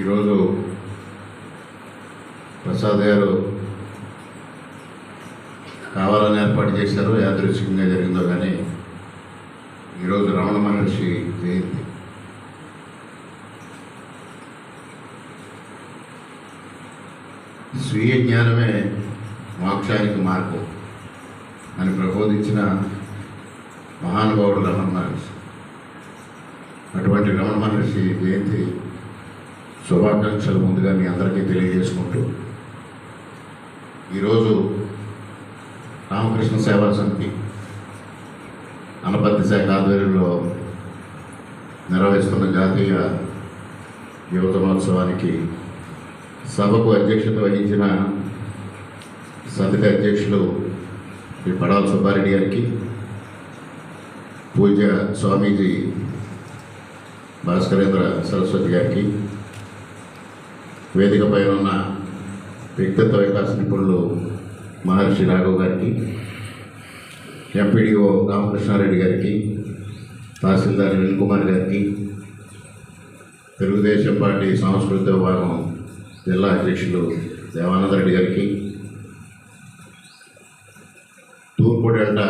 ఈరోజు ప్రసాద్ గారు కావాలని ఏర్పాటు చేశారు యాదృశ్యంగా జరిగిందో కానీ ఈరోజు రమణ మహర్షి జయంతి. స్వీయ జ్ఞానమే మోక్షానికి మార్పు అని ప్రబోధించిన మహానుభావుడు రమణ మహర్షి. అటువంటి రమణ మహర్షి జయంతి శుభాకాంక్షలు ముందుగా మీ అందరికీ తెలియజేసుకుంటూ ఈరోజు రామకృష్ణ సేవా సమితి అనపత్తి శాఖ ఆధ్వర్యంలో నిర్వహిస్తున్న జాతీయ యువత మహోత్సవానికి సభకు అధ్యక్షత వహించిన సమితి అధ్యక్షులు శ్రీ పడాల సుబ్బారెడ్డి గారికి పూజ స్వామీజీ భాస్కరేంద్ర సరస్వతి గారికి వేదిక పైన ఉన్న వ్యక్తిత్వ వికాస నిపుణులు మహర్షి రాఘవ్ గారికి ఎంపీడీఓ రామకృష్ణారెడ్డి గారికి తహసీల్దార్ వినయ్ కుమార్ గారికి తెలుగుదేశం పార్టీ సాంస్కృతిక విభాగం జిల్లా అధ్యక్షులు దేవానంద రెడ్డి గారికి తూర్పు డెల్టా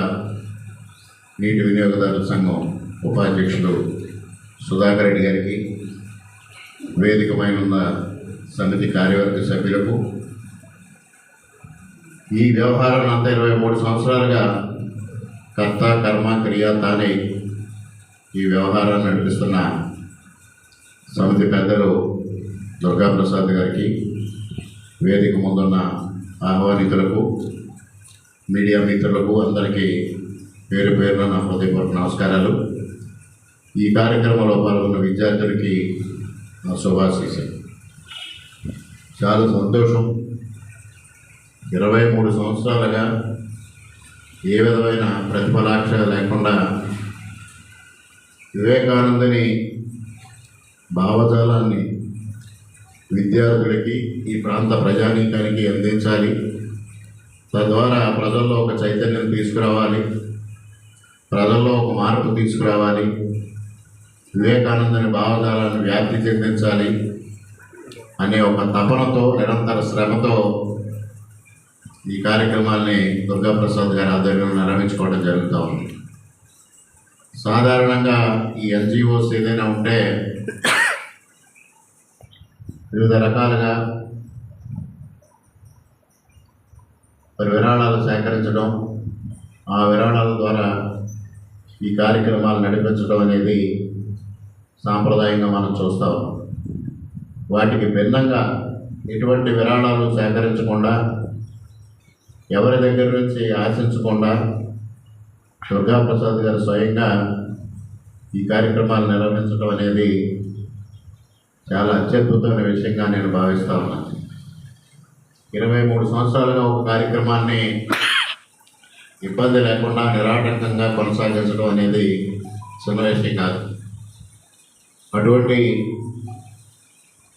నీటి వినియోగదారుల సంఘం ఉపాధ్యక్షులు సుధాకర్ రెడ్డి గారికి వేదికమైన ఉన్న సమితి కార్యవర్గ సభ్యులకు ఈ వ్యవహారం అంతా ఇరవై మూడు సంవత్సరాలుగా కర్త కర్మ క్రియ తానే ఈ వ్యవహారాన్ని నడిపిస్తున్న సమితి పెద్దలు దుర్గాప్రసాద్ గారికి వేదిక ముందున్న ఆహ్వానితులకు మీడియా మిత్రులకు అందరికీ పేరు పేరున నా హృదయపూర్వక నమస్కారాలు. ఈ కార్యక్రమంలో పాల్గొన్న విద్యార్థులకి నా శుభాశీస్సులు. చాలా సంతోషం. ఇరవై మూడు సంవత్సరాలుగా ఏ విధమైన ప్రతిఫలాక్ష లేకుండా వివేకానందని భావజాలాన్ని విద్యార్థులకి ఈ ప్రాంత ప్రజానీకానికి అందించాలి. తద్వారా ప్రజల్లో ఒక చైతన్యం తీసుకురావాలి. ప్రజల్లో ఒక మార్పు తీసుకురావాలి. వివేకానందని భావజాలాన్ని వ్యాప్తి చెందించాలి. అనే ఒక తపనతో నిరంతర శ్రమతో ఈ కార్యక్రమాల్ని దుర్గాప్రసాద్ గారి ఆధ్వర్యంలో నిర్వహించుకోవడం జరుగుతూ ఉంది. సాధారణంగా ఈ ఎన్జిఓస్ ఏదైనా ఉంటే వివిధ రకాలుగా మరి విరాళాలు సేకరించడం ఆ విరాళాల ద్వారా ఈ కార్యక్రమాలు నడిపించడం అనేది సాంప్రదాయంగా మనం చూస్తాం వాటికి భిన్నంగా ఎటువంటి విరాళాలు సేకరించకుండా ఎవరి దగ్గర నుంచి ఆశించకుండా దుర్గాప్రసాద్ గారు స్వయంగా ఈ కార్యక్రమాలు నిర్వహించడం అనేది చాలా అత్యద్భుతమైన విషయంగా నేను భావిస్తా ఉన్నాను ఇరవై మూడు సంవత్సరాలుగా ఒక కార్యక్రమాన్ని ఇబ్బంది లేకుండా నిరాటంకంగా కొనసాగించడం అనేది చిన్న విషయం కాదు. అటువంటి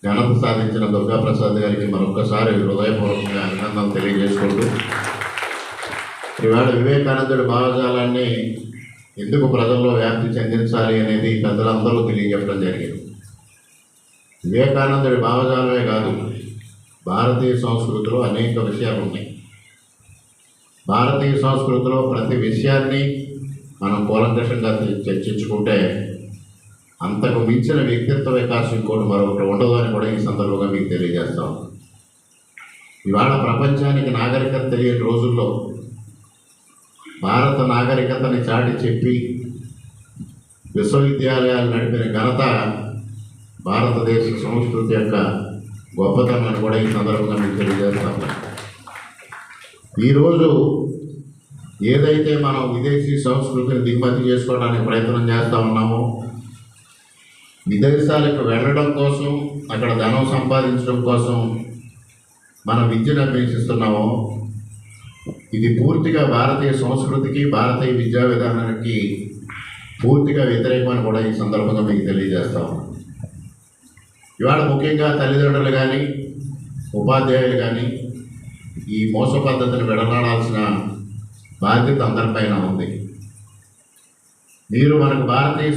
ఘనత సాధించిన దుర్గాప్రసాద్ గారికి మరొకసారి హృదయపూర్వకంగా అభినందనలు తెలియజేసుకుంటూ ఇవాళ వివేకానందుడి భావజాలాన్ని ఎందుకు ప్రజల్లో వ్యాప్తి చెందించాలి అనేది పెద్దలందరూ తెలియజెప్పడం జరిగింది. వివేకానందుడి భావజాలమే కాదు భారతీయ సంస్కృతిలో అనేక విషయాలు ఉన్నాయి. భారతీయ సంస్కృతిలో ప్రతి విషయాన్ని మనం కూలంకషంగా చర్చించుకుంటే అంతకు మించిన వ్యక్తిత్వ వికాసం ఇంకోటి మరొకటి ఉండదు అని కూడా ఈ సందర్భంగా మీకు తెలియజేస్తాం ఇవాళ ప్రపంచానికి నాగరికత తెలియని రోజుల్లో భారత నాగరికతని చాటి చెప్పి విశ్వవిద్యాలయాలు నడిపిన ఘనత భారతదేశ సంస్కృతి యొక్క గొప్పతనం అని కూడా ఈ సందర్భంగా మీకు తెలియజేస్తాం ఈరోజు ఏదైతే మనం విదేశీ సంస్కృతిని దిగుమతి చేసుకోవడానికి ప్రయత్నం చేస్తూ ఉన్నామో విదేశాలకు వెళ్ళడం కోసం అక్కడ ధనం సంపాదించడం కోసం మన విద్యను అభ్యసిస్తున్నామో ఇది పూర్తిగా భారతీయ సంస్కృతికి భారతీయ విద్యా విధానానికి పూర్తిగా వ్యతిరేకమని కూడా ఈ సందర్భంగా మీకు తెలియజేస్తాం ఇవాళ ముఖ్యంగా తల్లిదండ్రులు కానీ ఉపాధ్యాయులు కానీ ఈ మోస పద్ధతిని విడనాడాల్సిన బాధ్యత అందరిపైన ఉంది. మీరు మనకు భారతీయ